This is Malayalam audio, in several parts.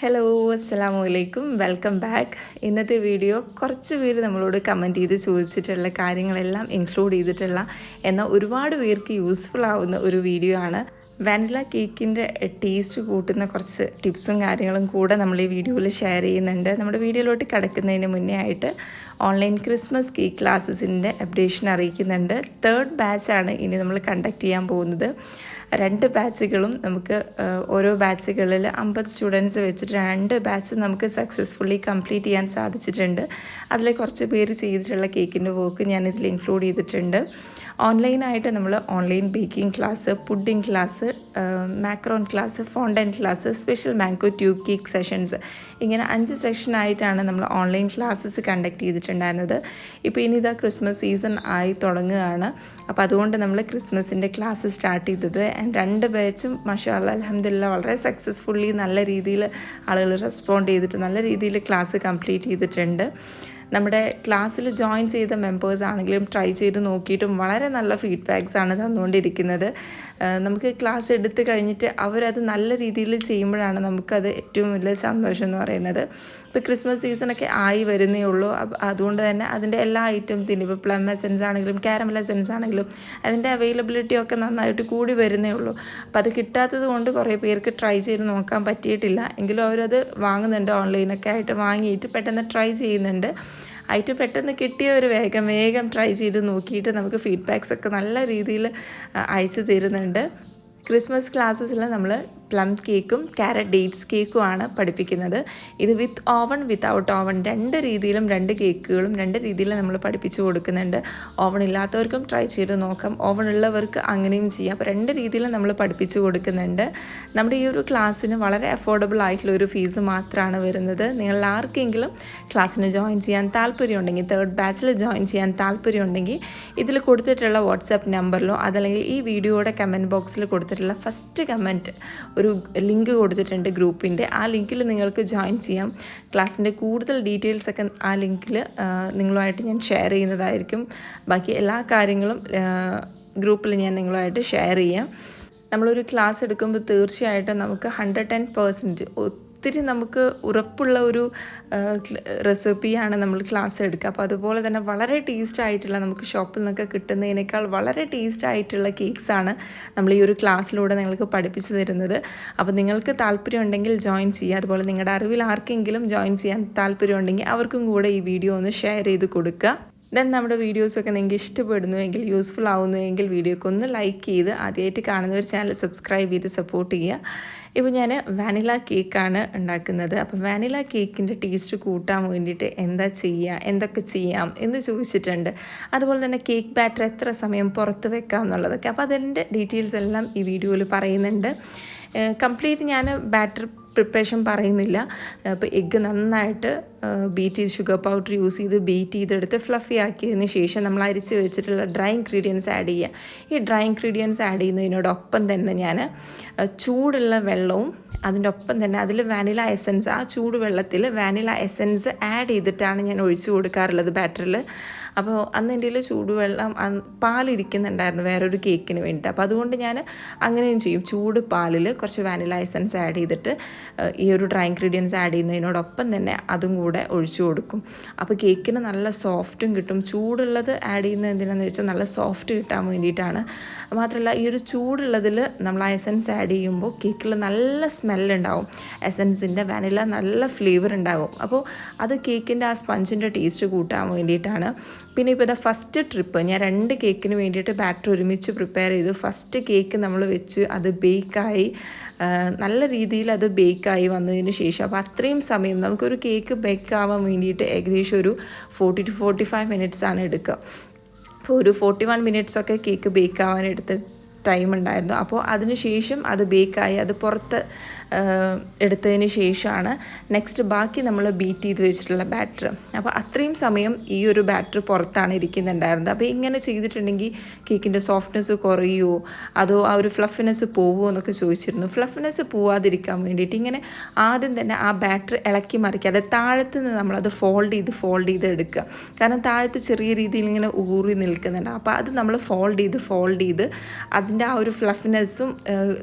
ഹലോ അസ്സലാമു അലൈക്കും. വെൽക്കം ബാക്ക് ഇന്നത്തെ വീഡിയോ കുറച്ച് പേര് നമ്മളോട് കമന്റ് ചെയ്ത് ചോദിച്ചിട്ടുള്ള കാര്യങ്ങളെല്ലാം ഇൻക്ലൂഡ് ചെയ്തിട്ടുള്ള എന്നാൽ ഒരുപാട് പേർക്ക് യൂസ്ഫുൾ ആവുന്ന ഒരു വീഡിയോ ആണ്. വാനില കേക്കിന്റെ ടേസ്റ്റ് കൂട്ടുന്ന കുറച്ച് ടിപ്സും കാര്യങ്ങളും കൂടെ നമ്മൾ ഈ വീഡിയോയിൽ ഷെയർ ചെയ്യുന്നുണ്ട്. നമ്മുടെ വീഡിയോയിലോട്ട് കിടക്കുന്നതിന് മുന്നേ ആയിട്ട് ഓൺലൈൻ ക്രിസ്മസ് കേക്ക് ക്ലാസ്സസിന്റെ അപ്ഡേഷൻ അറിയിക്കുന്നുണ്ട്. തേർഡ് ബാച്ചാണ് ഇനി നമ്മൾ കണ്ടക്ട് ചെയ്യാൻ പോകുന്നത്. രണ്ട് ബാച്ചുകളും നമുക്ക് ഓരോ ബാച്ചുകളിൽ അമ്പത് സ്റ്റുഡൻസ് വെച്ചിട്ട് രണ്ട് ബാച്ച് നമുക്ക് സക്സസ്ഫുള്ളി കംപ്ലീറ്റ് ചെയ്യാൻ സാധിച്ചിട്ടുണ്ട്. അതിൽ കുറച്ച് പേര് ചെയ്തിട്ടുള്ള കേക്കിന്റെ വർക്ക് ഞാൻ ഇതിൽ ഇൻക്ലൂഡ് ചെയ്തിട്ടുണ്ട്. ഓൺലൈനായിട്ട് നമ്മൾ online baking class pudding class macaron class fondant class special mango tube cake sessions ഇങ്ങനെ അഞ്ച് സെഷനായിട്ടാണ് നമ്മൾ ഓൺലൈൻ ക്ലാസ്സസ് കണ്ടക്ട് ചെയ്തിട്ടുണ്ടായിരുന്നത്. ഇപ്പോൾ ഇനി ഇതാ ക്രിസ്മസ് സീസൺ ആയി തുടങ്ങുകയാണ്. അപ്പോൾ അതുകൊണ്ട് നമ്മൾ ക്രിസ്മസിന്റെ ക്ലാസ് സ്റ്റാർട്ട് ചെയ്തത് രണ്ട് ബാച്ചും മഷാല അലഹമില്ല വളരെ സക്സസ്ഫുള്ളി നല്ല രീതിയിൽ ആളുകൾ റെസ്പോണ്ട് ചെയ്തിട്ട് നല്ല രീതിയിൽ ക്ലാസ് കംപ്ലീറ്റ് ചെയ്തിട്ടുണ്ട്. നമ്മുടെ ക്ലാസ്സിൽ ജോയിൻ ചെയ്ത മെമ്പേഴ്സ് ആണെങ്കിലും ട്രൈ ചെയ്ത് നോക്കിയിട്ടും വളരെ നല്ല ഫീഡ്ബാക്സ് ആണ് തന്നുകൊണ്ടിരിക്കുന്നത്. നമുക്ക് ക്ലാസ് എടുത്തു കഴിഞ്ഞിട്ട് അവരത് നല്ല രീതിയിൽ ചെയ്യുമ്പോഴാണ് നമുക്കത് ഏറ്റവും വലിയ സന്തോഷം എന്ന് പറയുന്നത്. ഇപ്പോൾ ക്രിസ്മസ് സീസണൊക്കെ ആയി വരുന്നേ ഉള്ളൂ. അതുകൊണ്ട് തന്നെ അതിന്റെ എല്ലാ ഐറ്റംസിനും ഇപ്പോൾ പ്ലം എസെൻസ് ആണെങ്കിലും കാരമൽ എസെൻസ് ആണെങ്കിലും അതിന്റെ അവൈലബിലിറ്റി ഒക്കെ നന്നായിട്ട് കൂടി വരുന്നേ ഉള്ളൂ. അപ്പോൾ അത് കിട്ടാത്തത് കൊണ്ട് കുറേ പേർക്ക് ട്രൈ ചെയ്ത് നോക്കാൻ പറ്റിയിട്ടില്ല. എങ്കിലും അവരത് വാങ്ങുന്നുണ്ട്. ഓൺലൈനൊക്കെ ആയിട്ട് വാങ്ങിയിട്ട് പെട്ടെന്ന് ട്രൈ ചെയ്യുന്നുണ്ട്. ആയിട്ട് പെട്ടെന്ന് കിട്ടിയവർ വേഗം വേഗം ട്രൈ ചെയ്ത് നോക്കിയിട്ട് നമുക്ക് ഫീഡ്ബാക്സ് ഒക്കെ നല്ല രീതിയിൽ അയച്ചു തരുന്നുണ്ട്. ക്രിസ്മസ് ക്ലാസ്സസിൽ നമ്മൾ പ്ലം കേക്കും ക്യാരറ്റ് ഡേറ്റ്സ് കേക്കുമാണ് പഠിപ്പിക്കുന്നത്. ഇത് വിത്ത് ഓവൺ വിത്തൗട്ട് ഓവൺ രണ്ട് രീതിയിലും രണ്ട് കേക്കുകളും രണ്ട് രീതിയിൽ നമ്മൾ പഠിപ്പിച്ചു കൊടുക്കുന്നുണ്ട്. ഓവൺ ഇല്ലാത്തവർക്കും ട്രൈ ചെയ്ത് നോക്കാം. ഓവൺ ഉള്ളവർക്ക് അങ്ങനെയും ചെയ്യാം. അപ്പോൾ രണ്ട് രീതിയിലും നമ്മൾ പഠിപ്പിച്ചു കൊടുക്കുന്നുണ്ട്. നമ്മുടെ ഈ ഒരു ക്ലാസ്സിന് വളരെ അഫോർഡബിൾ ആയിട്ടുള്ള ഒരു ഫീസ് മാത്രമാണ് വരുന്നത്. നിങ്ങൾ ആർക്കെങ്കിലും ക്ലാസ്സിന് ജോയിൻ ചെയ്യാൻ താല്പര്യമുണ്ടെങ്കിൽ തേർഡ് ബാച്ചിൽ ജോയിൻ ചെയ്യാൻ താല്പര്യമുണ്ടെങ്കിൽ ഇതിൽ കൊടുത്തിട്ടുള്ള വാട്സാപ്പ് നമ്പറിലോ അതല്ലെങ്കിൽ ഈ വീഡിയോയുടെ കമന്റ് ബോക്സിൽ കൊടുത്തിട്ടുള്ള ഫസ്റ്റ് കമന്റ് ഒരു ലിങ്ക് കൊടുത്തിട്ടുണ്ട് ഗ്രൂപ്പിന്റെ. ആ ലിങ്കിൽ നിങ്ങൾക്ക് ജോയിൻ ചെയ്യാം. ക്ലാസ്സിന്റെ കൂടുതൽ ഡീറ്റെയിൽസ് ഒക്കെ ആ ലിങ്കിൽ നിങ്ങളുമായിട്ട് ഞാൻ ഷെയർ ചെയ്യുന്നതായിരിക്കും. ബാക്കി എല്ലാ കാര്യങ്ങളും ഗ്രൂപ്പിൽ ഞാൻ നിങ്ങളുമായിട്ട് ഷെയർ ചെയ്യാം. നമ്മളൊരു ക്ലാസ് എടുക്കുമ്പോൾ തീർച്ചയായിട്ടും നമുക്ക് ഹൺഡ്രഡ് ടെൻ പെർസെന്റ് ഒത്തിരി നമുക്ക് ഉറപ്പുള്ള ഒരു റെസിപ്പിയാണ് നമ്മൾ ക്ലാസ് എടുക്കുക. അപ്പോൾ അതുപോലെ തന്നെ വളരെ ടേസ്റ്റ് ആയിട്ടുള്ള നമുക്ക് ഷോപ്പിൽ നിന്നൊക്കെ കിട്ടുന്നതിനേക്കാൾ വളരെ ടേസ്റ്റ് ആയിട്ടുള്ള കേക്ക്സാണ് നമ്മൾ ഈ ഒരു ക്ലാസ്സിലൂടെ നിങ്ങൾക്ക് പഠിപ്പിച്ചു തരുന്നത്. അപ്പോൾ നിങ്ങൾക്ക് താല്പര്യമുണ്ടെങ്കിൽ ജോയിൻ ചെയ്യുക. അതുപോലെ നിങ്ങളുടെ അറിവിൽ ആർക്കെങ്കിലും ജോയിൻ ചെയ്യാൻ താല്പര്യമുണ്ടെങ്കിൽ അവർക്കും കൂടെ ഈ വീഡിയോ ഒന്ന് ഷെയർ ചെയ്ത് കൊടുക്കുക. ദെൻ നമ്മുടെ വീഡിയോസൊക്കെ നിങ്ങൾക്ക് ഇഷ്ടപ്പെടുന്നുവെങ്കിൽ യൂസ്ഫുൾ ആവുന്നുവെങ്കിൽ വീഡിയോക്ക് ഒന്ന് ലൈക്ക് ചെയ്ത് ആദ്യമായിട്ട് കാണുന്ന ഒരു ചാനൽ സബ്സ്ക്രൈബ് ചെയ്ത് സപ്പോർട്ട് ചെയ്യുക. ഇപ്പോൾ ഞാൻ വാനില കേക്കാണ് ഉണ്ടാക്കുന്നത്. അപ്പോൾ വാനില കേക്കിന്റെ ടേസ്റ്റ് കൂട്ടാൻ വേണ്ടിയിട്ട് എന്താ ചെയ്യുക എന്തൊക്കെ ചെയ്യാം എന്ന് ചോദിച്ചിട്ടുണ്ട്. അതുപോലെ തന്നെ കേക്ക് ബാറ്റർ എത്ര സമയം പുറത്ത് വെക്കാം എന്നുള്ളതൊക്കെ. അപ്പോൾ അതിന്റെ ഡീറ്റെയിൽസ് എല്ലാം ഈ വീഡിയോയിൽ പറയുന്നുണ്ട്. കംപ്ലീറ്റ് ഞാൻ ബാറ്റർ പ്രിപ്പറേഷൻ പറയുന്നില്ല. അപ്പോൾ എഗ്ഗ് നന്നായിട്ട് ബീറ്റ് ചെയ്ത് ഷുഗർ പൗഡർ യൂസ് ചെയ്ത് ബീറ്റ് ചെയ്തെടുത്ത് ഫ്ലഫി ആക്കിയതിന് ശേഷം നമ്മൾ അരിച്ച് വെച്ചിട്ടുള്ള ഡ്രൈ ഇൻഗ്രീഡിയൻസ് ആഡ് ചെയ്യുക. ഈ ഡ്രൈ ഇൻഗ്രീഡിയൻസ് ആഡ് ചെയ്യുന്നതിനോടൊപ്പം തന്നെ ഞാൻ ചൂടുള്ള വെള്ളവും അതിന്റെ ഒപ്പം തന്നെ അതിൽ വാനില എസൻസ് ആ ചൂടുവെള്ളത്തിൽ വാനില എസൻസ് ആഡ് ചെയ്തിട്ടാണ് ഞാൻ ഒഴിച്ചു കൊടുക്കാറുള്ളത് ബാറ്ററിൽ അപ്പോൾ അന്ന് എന്റെ കയ്യിൽ ചൂടുവെള്ളം പാലിരിക്കുന്നുണ്ടായിരുന്നു വേറൊരു കേക്കിന് വേണ്ടിയിട്ട്. അപ്പോൾ അതുകൊണ്ട് ഞാൻ അങ്ങനെയും ചെയ്യും. ചൂട് പാലിൽ കുറച്ച് വാനില എസൻസ് ആഡ് ചെയ്തിട്ട് ഈ ഒരു ഡ്രൈ ഇൻഗ്രീഡിയൻസ് ആഡ് ചെയ്യുന്നതിനോടൊപ്പം തന്നെ അതും കൂടെ ഒഴിച്ചു കൊടുക്കും. അപ്പോൾ കേക്കിന് നല്ല സോഫ്റ്റും കിട്ടും. ചൂടുള്ളത് ആഡ് ചെയ്യുന്നത് എന്തിനാന്ന് വെച്ചാൽ നല്ല സോഫ്റ്റ് കിട്ടാൻ വേണ്ടിയിട്ടാണ്. മാത്രമല്ല ഈ ഒരു ചൂടുള്ളതിൽ നമ്മൾ ആ എസൻസ് ആഡ് ചെയ്യുമ്പോൾ കേക്കിൽ നല്ല സ്മെല്ലുണ്ടാവും. എസൻസിന്റെ വാനില നല്ല ഫ്ലേവർ ഉണ്ടാവും. അപ്പോൾ അത് കേക്കിന്റെ ആ സ്പഞ്ചിന്റെ ടേസ്റ്റ് കൂട്ടാൻ വേണ്ടിയിട്ടാണ്. പിന്നെ ഇപ്പോൾ ഇതാ ഫസ്റ്റ് ട്രിപ്പ് ഞാൻ രണ്ട് കേക്കിന് വേണ്ടിയിട്ട് ബാറ്റർ ഒരുമിച്ച് പ്രിപ്പയർ ചെയ്തു. ഫസ്റ്റ് കേക്ക് നമ്മൾ വെച്ച് അത് ബേക്കായി നല്ല രീതിയിൽ അത് ബേക്കായി വന്നതിന് ശേഷം. അപ്പോൾ അത്രയും സമയം നമുക്കൊരു കേക്ക് ബേക്ക് ആവാൻ വേണ്ടിയിട്ട് ഏകദേശം ഒരു forty to forty five minutes ആണ് എടുക്കുക. അപ്പോൾ ഒരു ഫോർട്ടി വൺ മിനിറ്റ്സൊക്കെ കേക്ക് ബേക്ക് ആവാൻ എടുത്ത് ടൈം ഉണ്ടായിരുന്നു. അപ്പോൾ അതിന് ശേഷം അത് ബേക്കായി അത് പുറത്ത് എടുത്തതിന് ശേഷമാണ് നെക്സ്റ്റ് ബാക്കി നമ്മൾ ബീറ്റ് ചെയ്ത് വെച്ചിട്ടുള്ള ബാറ്റർ അപ്പോൾ അത്രയും സമയം ഈ ഒരു ബാറ്റർ പുറത്താണ് ഇരിക്കുന്നുണ്ടായിരുന്നത്. അപ്പോൾ ഇങ്ങനെ ചെയ്തിട്ടുണ്ടെങ്കിൽ കേക്കിന്റെ സോഫ്റ്റ്നെസ് കുറയുമോ അതോ ആ ഒരു ഫ്ലഫിനെസ് പോവുമോ എന്നൊക്കെ ചോദിച്ചിരുന്നു. ഫ്ലഫിനെസ് പോവാതിരിക്കാൻ വേണ്ടിയിട്ട് ഇങ്ങനെ ആദ്യം തന്നെ ആ ബാറ്റർ ഇളക്കി മറിക്കാതെ താഴത്ത് നിന്ന് നമ്മളത് ഫോൾഡ് ചെയ്ത് ഫോൾഡ് ചെയ്ത് എടുക്കുക. കാരണം താഴത്ത് ചെറിയ രീതിയിൽ ഇങ്ങനെ ഊറി നിൽക്കുന്നുണ്ട്. അപ്പോൾ അത് നമ്മൾ ഫോൾഡ് ചെയ്ത് ഫോൾഡ് ചെയ്ത് അതിന്റെ ആ ഒരു ഫ്ലഫിനെസ്സും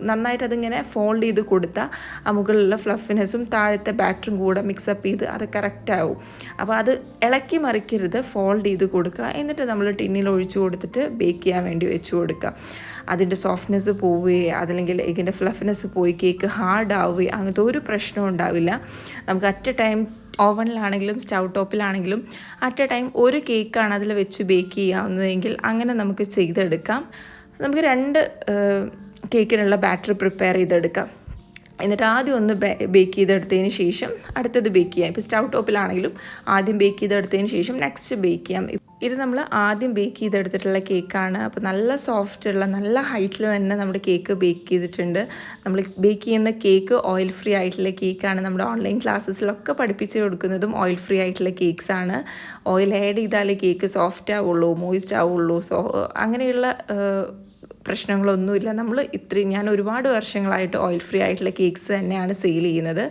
നന്നായിട്ട് അതിങ്ങനെ ഫോൾഡ് ചെയ്ത് കൊടുത്താൽ ആ മുകളിലുള്ള ഫ്ലഫിനെസ്സും താഴത്തെ ബാറ്ററും കൂടെ മിക്സപ്പ് ചെയ്ത് അത് കറക്റ്റാവും അപ്പോൾ അത് ഇളക്കി മറിക്കരുത് ഫോൾഡ് ചെയ്ത് കൊടുക്കുക. എന്നിട്ട് നമ്മൾ ടിന്നിൽ ഒഴിച്ചു കൊടുത്തിട്ട് ബേക്ക് ചെയ്യാൻ വേണ്ടി വെച്ച് കൊടുക്കുക. അതിന്റെ സോഫ്റ്റ്നെസ് പോവുകയോ അതല്ലെങ്കിൽ ഇതിന്റെ ഫ്ലഫിനെസ് പോയി കേക്ക് ഹാർഡ് ആവുകയോ അങ്ങനത്തെ ഒരു പ്രശ്നവും ഉണ്ടാവില്ല. നമുക്ക് അറ്റ് എ ടൈം ഓവനിലാണെങ്കിലും സ്റ്റൗ ടോപ്പിലാണെങ്കിലും അറ്റ് എ ടൈം ഒരു കേക്കാണ് അതിൽ വെച്ച് ബേക്ക് ചെയ്യാവുന്നതെങ്കിൽ അങ്ങനെ നമുക്ക് ചെയ്തെടുക്കാം. നമുക്ക് രണ്ട് കേക്കിനുള്ള ബാറ്റർ പ്രിപ്പയർ ചെയ്തെടുക്കാം. എന്നിട്ട് ആദ്യം ഒന്ന് ബേക്ക് ചെയ്തെടുത്തതിന് ശേഷം അടുത്തത് ബേക്ക് ചെയ്യാം. ഇപ്പോൾ സ്റ്റൗ ടോപ്പിലാണെങ്കിലും ആദ്യം ബേക്ക് ചെയ്തെടുത്തതിന് ശേഷം നെക്സ്റ്റ് ബേക്ക് ചെയ്യാം. ഇത് നമ്മൾ ആദ്യം ബേക്ക് ചെയ്തെടുത്തിട്ടുള്ള കേക്കാണ്. അപ്പോൾ നല്ല സോഫ്റ്റ് ഉള്ള നല്ല ഹൈറ്റിൽ തന്നെ നമ്മുടെ കേക്ക് ബേക്ക് ചെയ്തിട്ടുണ്ട്. നമ്മൾ ബേക്ക് ചെയ്യുന്ന കേക്ക് ഓയിൽ ഫ്രീ ആയിട്ടുള്ള കേക്കാണ്. നമ്മുടെ ഓൺലൈൻ ക്ലാസ്സസിലൊക്കെ പഠിപ്പിച്ച് കൊടുക്കുന്നതും ഓയിൽ ഫ്രീ ആയിട്ടുള്ള കേക്ക്സ് ആണ്. ഓയിൽ ആഡ് ചെയ്താലേ കേക്ക് സോഫ്റ്റ് ആവുള്ളൂ മോയിസ്റ്റ് ആവുള്ളൂ. സോ അങ്ങനെയുള്ള പ്രശ്നങ്ങളൊന്നുമില്ല. നമ്മൾ ഇത്രയും ഞാൻ ഒരുപാട് വർഷങ്ങളായിട്ട് ഓയിൽ ഫ്രീ ആയിട്ടുള്ള കേക്ക്സ് തന്നെയാണ് സെയിൽ ചെയ്യുന്നത്.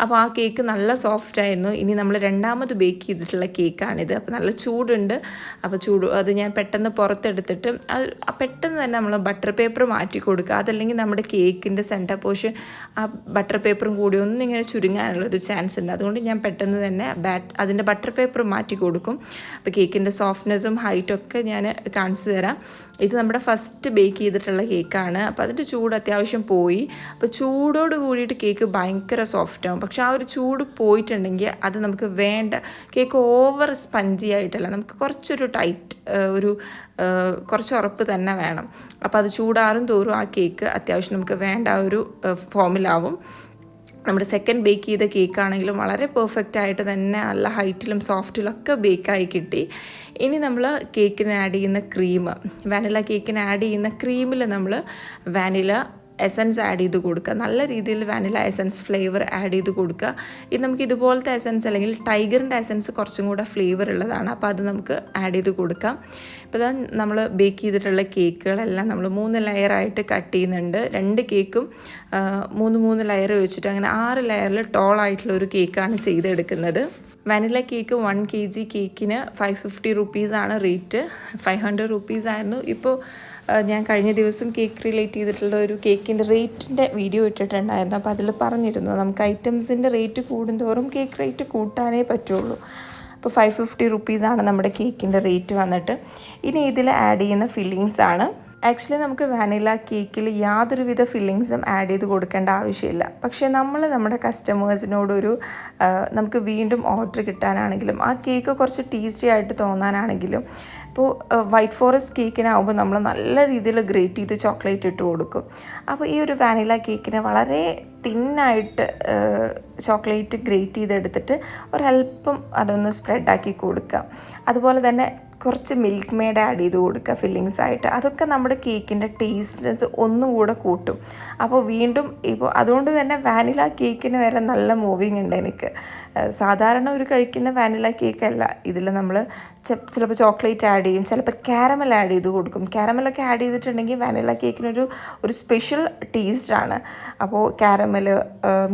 അപ്പോൾ ആ കേക്ക് നല്ല സോഫ്റ്റ് ആയിരുന്നു. ഇനി നമ്മൾ രണ്ടാമത് ബേക്ക് ചെയ്തിട്ടുള്ള കേക്കാണിത്. അപ്പോൾ നല്ല ചൂടുണ്ട്. അപ്പോൾ ചൂട് അത് ഞാൻ പെട്ടെന്ന് പുറത്തെടുത്തിട്ട് അത് പെട്ടെന്ന് തന്നെ നമ്മൾ ബട്ടർ പേപ്പർ മാറ്റി കൊടുക്കുക. അതല്ലെങ്കിൽ നമ്മുടെ കേക്കിന്റെ സെന്റർ പോഷൻ ആ ബട്ടർ പേപ്പറും കൂടി ഒന്നും ഇങ്ങനെ ചുരുങ്ങാനുള്ള ഒരു ചാൻസ് ഉണ്ട്. അതുകൊണ്ട് ഞാൻ പെട്ടെന്ന് തന്നെ ബാറ്റ് അതിന്റെ ബട്ടർ പേപ്പർ മാറ്റി കൊടുക്കും. അപ്പോൾ കേക്കിന്റെ സോഫ്റ്റ്നെസ്സും ഹൈറ്റും ഒക്കെ ഞാൻ കാണിച്ചു തരാം. ഇത് നമ്മുടെ ഫസ്റ്റ് ബേക്ക് ചെയ്തിട്ടുള്ള കേക്കാണ്. അപ്പോൾ അതിന്റെ ചൂട് അത്യാവശ്യം പോയി. അപ്പോൾ ചൂടോട് കൂടിയിട്ട് കേക്ക് ഭയങ്കര സോഫ്റ്റ് ആവും. പക്ഷെ ആ ഒരു ചൂട് പോയിട്ടുണ്ടെങ്കിൽ അത് നമുക്ക് വേണ്ട കേക്ക് ഓവർ സ്പഞ്ചി ആയിട്ടല്ല നമുക്ക് കുറച്ചൊരു ടൈറ്റ് ഒരു കുറച്ച് ഉറപ്പ് തന്നെ വേണം. അപ്പോൾ അത് ചൂടാറും തോറും ആ കേക്ക് അത്യാവശ്യം നമുക്ക് വേണ്ട ഒരു ഫോമിലാവും നമ്മുടെ സെക്കൻഡ് ബേക്ക് ചെയ്ത കേക്ക് ആണെങ്കിലും വളരെ പെർഫെക്റ്റ് ആയിട്ട് തന്നെ നല്ല ഹൈറ്റിലും സോഫ്റ്റിലും ഒക്കെ ബേക്കായി കിട്ടി. ഇനി നമ്മൾ കേക്കിന് ആഡ് ചെയ്യുന്ന ക്രീം വാനില കേക്കിന് ആഡ് ചെയ്യുന്ന ക്രീമിൽ നമ്മൾ വാനില എസൻസ് ആഡ് ചെയ്ത് കൊടുക്കുക. നല്ല രീതിയിൽ വാനില എസൻസ് ഫ്ലേവർ ആഡ് ചെയ്ത് കൊടുക്കുക. ഇത് നമുക്ക് ഇതുപോലത്തെ എസൻസ് അല്ലെങ്കിൽ ടൈഗറിന്റെ എസൻസ് കുറച്ചും കൂടെ ഫ്ലേവർ ഉള്ളതാണ്. അപ്പോൾ അത് നമുക്ക് ആഡ് ചെയ്ത് കൊടുക്കാം. ഇപ്പോൾ നമ്മൾ ബേക്ക് ചെയ്തിട്ടുള്ള കേക്കുകളെല്ലാം നമ്മൾ മൂന്ന് ലെയറായിട്ട് കട്ട് ചെയ്യുന്നുണ്ട്. രണ്ട് കേക്കും മൂന്ന് മൂന്ന് ലെയർ വെച്ചിട്ട് അങ്ങനെ ആറ് ലെയറിൽ ടോൾ ആയിട്ടുള്ള ഒരു കേക്കാണ് ചെയ്തെടുക്കുന്നത്. Vanilla cake one K G കേക്കിന് ഫൈവ് ഫിഫ്റ്റി റുപ്പീസാണ് റേറ്റ്. ഫൈവ് ഹൺഡ്രഡ് റുപ്പീസ് ആയിരുന്നു. ഇപ്പോൾ ഞാൻ കഴിഞ്ഞ ദിവസം കേക്ക് റിലേറ്റ് ചെയ്തിട്ടുള്ള ഒരു കേക്കിന്റെ റേറ്റിന്റെ വീഡിയോ ഇട്ടിട്ടുണ്ടായിരുന്നു. അപ്പോൾ അതിൽ പറഞ്ഞിരുന്നു നമുക്ക് ഐറ്റംസിന്റെ റേറ്റ് കൂടുന്തോറും കേക്ക് റേറ്റ് കൂട്ടാനേ പറ്റുള്ളൂ. അപ്പോൾ ഫൈവ് ഫിഫ്റ്റി റുപ്പീസാണ് നമ്മുടെ കേക്കിന്റെ റേറ്റ് വന്നിട്ട്. ഇനി ഇതിൽ ആഡ് ചെയ്യുന്ന ഫില്ലിങ്സ് ആണ്. ആക്ച്വലി നമുക്ക് വാനില കേക്കിൽ യാതൊരുവിധ ഫില്ലിങ്സും ആഡ് ചെയ്ത് കൊടുക്കേണ്ട ആവശ്യമില്ല. പക്ഷേ നമ്മൾ നമ്മുടെ കസ്റ്റമേഴ്സിനോടൊരു നമുക്ക് വീണ്ടും ഓർഡർ കിട്ടാനാണെങ്കിലും ആ കേക്ക് കുറച്ച് ടേസ്റ്റി ആയിട്ട് തോന്നാനാണെങ്കിലും ഇപ്പോൾ വൈറ്റ് ഫോറസ്റ്റ് കേക്കിനാവുമ്പോൾ നമ്മൾ നല്ല രീതിയിൽ ഗ്രേറ്റ് ചെയ്ത് ചോക്ലേറ്റ് ഇട്ട് കൊടുക്കും. അപ്പോൾ ഈ ഒരു വാനില കേക്കിനെ വളരെ തിന്നായിട്ട് ചോക്ലേറ്റ് ഗ്രേറ്റ് ചെയ്തെടുത്തിട്ട് ഒരല്പം അതൊന്ന് സ്പ്രെഡാക്കി കൊടുക്കുക. അതുപോലെ തന്നെ കുറച്ച് മിൽക്ക് മെയ്ഡ് ആഡ് ചെയ്ത് കൊടുക്കുക ഫില്ലിങ്സ് ആയിട്ട്. അതൊക്കെ നമ്മുടെ കേക്കിന്റെ ടേസ്റ്റ്നെസ് ഒന്നും കൂടെ കൂട്ടും. അപ്പോൾ വീണ്ടും ഇപ്പോൾ അതുകൊണ്ട് തന്നെ വാനില കേക്കിന് വരെ നല്ല മൂവിങ് ഉണ്ട് എനിക്ക്. സാധാരണ ഒരു കഴിക്കുന്ന വാനില കേക്കല്ല ഇതിൽ നമ്മൾ ചിലപ്പോൾ ചോക്ലേറ്റ് ആഡ് ചെയ്യും ചിലപ്പോൾ കാരമൽ ആഡ് ചെയ്ത് കൊടുക്കും. കാരമലൊക്കെ ആഡ് ചെയ്തിട്ടുണ്ടെങ്കിൽ വാനില കേക്കിനൊരു ഒരു സ്പെഷ്യൽ ടേസ്റ്റാണ് അപ്പോൾ കാരമൽ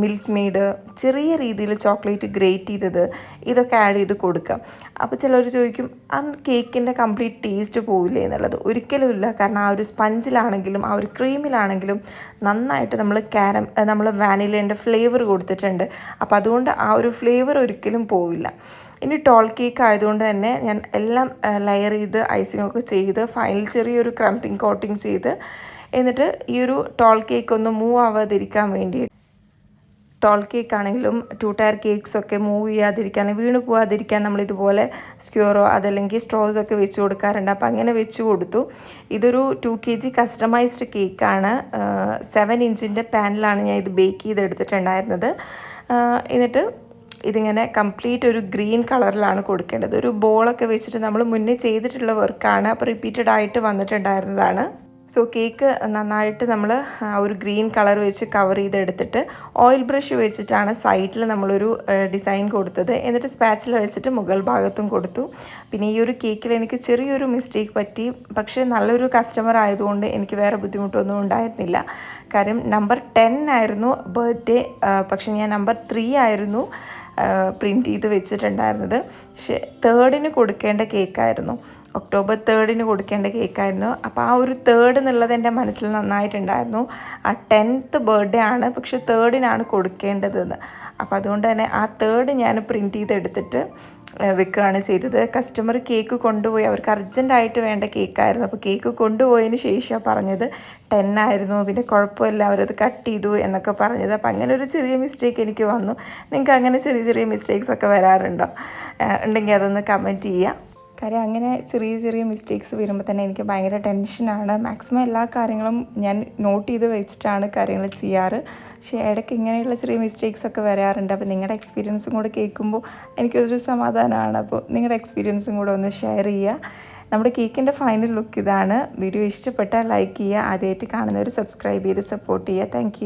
മിൽക്ക് മെയ്ഡ് ചെറിയ രീതിയിൽ ചോക്ലേറ്റ് ഗ്രേറ്റ് ചെയ്തത് ഇതൊക്കെ ആഡ് ചെയ്ത് കൊടുക്കാം. അപ്പോൾ ചിലർ ചോദിക്കും ആ കേക്കിന്റെ കംപ്ലീറ്റ് ടേസ്റ്റ് പോവില്ലേ? എന്നുള്ളത്. ഒരിക്കലുമില്ല കാരണം ആ ഒരു സ്പഞ്ചിലാണെങ്കിലും ആ ഒരു ക്രീമിലാണെങ്കിലും നന്നായിട്ട് നമ്മൾ കാരം നമ്മൾ വാനിലേന്റെ ഫ്ലേവർ കൊടുത്തിട്ടുണ്ട്. അപ്പോൾ അതുകൊണ്ട് ആ ഒരു ഫ്ലേവർ ഒരിക്കലും പോവില്ല. ഇനി ടോൾ കേക്ക് ആയതുകൊണ്ട് തന്നെ ഞാൻ എല്ലാം ലെയർ ചെയ്ത് ഐസിംഗ് ഒക്കെ ചെയ്ത് ഫൈനൽ ചെറിയൊരു ക്രംപിങ് കോട്ടിങ് ചെയ്ത് എന്നിട്ട് ഈ ഒരു ടോൾ കേക്ക് ഒന്ന് മൂവ് ആവാതിരിക്കാൻ വേണ്ടി ടോൾ കേക്ക് ആണെങ്കിലും ടു ടയർ കേക്ക്സ് ഒക്കെ മൂവ് ചെയ്യാതിരിക്കാൻ വീണ് പോവാതിരിക്കാൻ നമ്മൾ ഇതുപോലെ സ്ക്യൂറോ അതല്ലെങ്കിൽ സ്ട്രോസ് ഒക്കെ വെച്ച് കൊടുക്കാറുണ്ട്. അപ്പോൾ അങ്ങനെ വെച്ച് കൊടുത്തു. ഇതൊരു ടു കെ ജി കസ്റ്റമൈസ്ഡ് കേക്കാണ് സെവൻ ഇഞ്ചിന്റെ പാനിലാണ് ഞാൻ ഇത് ബേക്ക് ചെയ്തെടുത്തിട്ടുണ്ടായിരുന്നത്. എന്നിട്ട് ഇതിങ്ങനെ കംപ്ലീറ്റ് ഒരു ഗ്രീൻ കളറിലാണ് കൊടുക്കേണ്ടത്. ഒരു ബോളൊക്കെ വെച്ചിട്ട് നമ്മൾ മുന്നേ ചെയ്തിട്ടുള്ള വർക്കാണ് അപ്പോൾ റിപ്പീറ്റഡ് ആയിട്ട് വന്നിട്ടുണ്ടായിരുന്നതാണ്. സോ കേക്ക് നന്നായിട്ട് നമ്മൾ ഒരു ഗ്രീൻ കളർ വെച്ച് കവർ ചെയ്തെടുത്തിട്ട് ഓയിൽ ബ്രഷ് വെച്ചിട്ടാണ് സൈഡിൽ നമ്മളൊരു ഡിസൈൻ കൊടുത്തത്. എന്നിട്ട് സ്പാച്ചിൽ വെച്ചിട്ട് മുകൾ ഭാഗത്തും കൊടുത്തു. പിന്നെ ഈ ഒരു കേക്കിൽ എനിക്ക് ചെറിയൊരു മിസ്റ്റേക്ക് പറ്റി. പക്ഷേ നല്ലൊരു കസ്റ്റമർ ആയതുകൊണ്ട് എനിക്ക് വേറെ ബുദ്ധിമുട്ടൊന്നും ഉണ്ടായിരുന്നില്ല. കാര്യം നമ്പർ ടെൻ ആയിരുന്നു ബർത്ത്ഡേ പക്ഷേ ഞാൻ നമ്പർ ത്രീ ആയിരുന്നു. പ്രിന്റ് ചെയ്ത് വെച്ചിട്ടുണ്ടായിരുന്നത്. പക്ഷേ തേർഡിന് കൊടുക്കേണ്ട കേക്കായിരുന്നു ഒക്ടോബർ തേർഡിന് കൊടുക്കേണ്ട കേക്കായിരുന്നു അപ്പോൾ ആ ഒരു തേർഡ് എന്നുള്ളത് എന്റെ മനസ്സിൽ നന്നായിട്ടുണ്ടായിരുന്നു. ആ ടെൻത്ത് ബർത്ത്ഡേ ആണ് പക്ഷെ തേർഡിനാണ് കൊടുക്കേണ്ടതെന്ന്. അപ്പോൾ അതുകൊണ്ട് തന്നെ ആ തേർഡ് ഞാൻ പ്രിന്റ് ചെയ്തെടുത്തിട്ട് വെക്കുകയാണ് ചെയ്തത്. കസ്റ്റമർ കേക്ക് കൊണ്ടുപോയി. അവർക്ക് അർജന്റായിട്ട് വേണ്ട കേക്കായിരുന്നു അപ്പോൾ കേക്ക് കൊണ്ടുപോയതിന് ശേഷമാണ് പറഞ്ഞത്. ടെൻ ആയിരുന്നു. പിന്നെ കുഴപ്പമില്ല. അവരത് കട്ട് ചെയ്തു എന്നൊക്കെ പറഞ്ഞത്. അപ്പോൾ അങ്ങനെ ഒരു ചെറിയ മിസ്റ്റേക്ക് എനിക്ക് വന്നു. നിങ്ങൾക്ക് അങ്ങനെ ചെറിയ ചെറിയ മിസ്റ്റേക്സ് ഒക്കെ വരാറുണ്ടോ? ഉണ്ടെങ്കിൽ അതൊന്ന് കമന്റ് ചെയ്യുക. കാര്യം അങ്ങനെ ചെറിയ ചെറിയ മിസ്റ്റേക്സ് വരുമ്പോൾ തന്നെ എനിക്ക് ഭയങ്കര ടെൻഷനാണ് മാക്സിമം എല്ലാ കാര്യങ്ങളും ഞാൻ നോട്ട് ചെയ്ത് വെച്ചിട്ടാണ് കാര്യങ്ങൾ ചെയ്യാറ്. പക്ഷേ ഇടയ്ക്ക് ഇങ്ങനെയുള്ള ചെറിയ മിസ്റ്റേക്സ് ഒക്കെ വരാറുണ്ട്. അപ്പോൾ നിങ്ങളുടെ എക്സ്പീരിയൻസും കൂടെ കേൾക്കുമ്പോൾ എനിക്കൊരു സമാധാനമാണ് അപ്പോൾ നിങ്ങളുടെ എക്സ്പീരിയൻസും കൂടെ ഒന്ന് ഷെയർ ചെയ്യുക നമ്മുടെ കേക്കിന്റെ ഫൈനൽ ലുക്ക് ഇതാണ്. വീഡിയോ ഇഷ്ടപ്പെട്ടാൽ ലൈക്ക് ചെയ്യുക ആദ്യമായിട്ട് കാണുന്നവർ സബ്സ്ക്രൈബ് ചെയ്ത് സപ്പോർട്ട് ചെയ്യുക താങ്ക്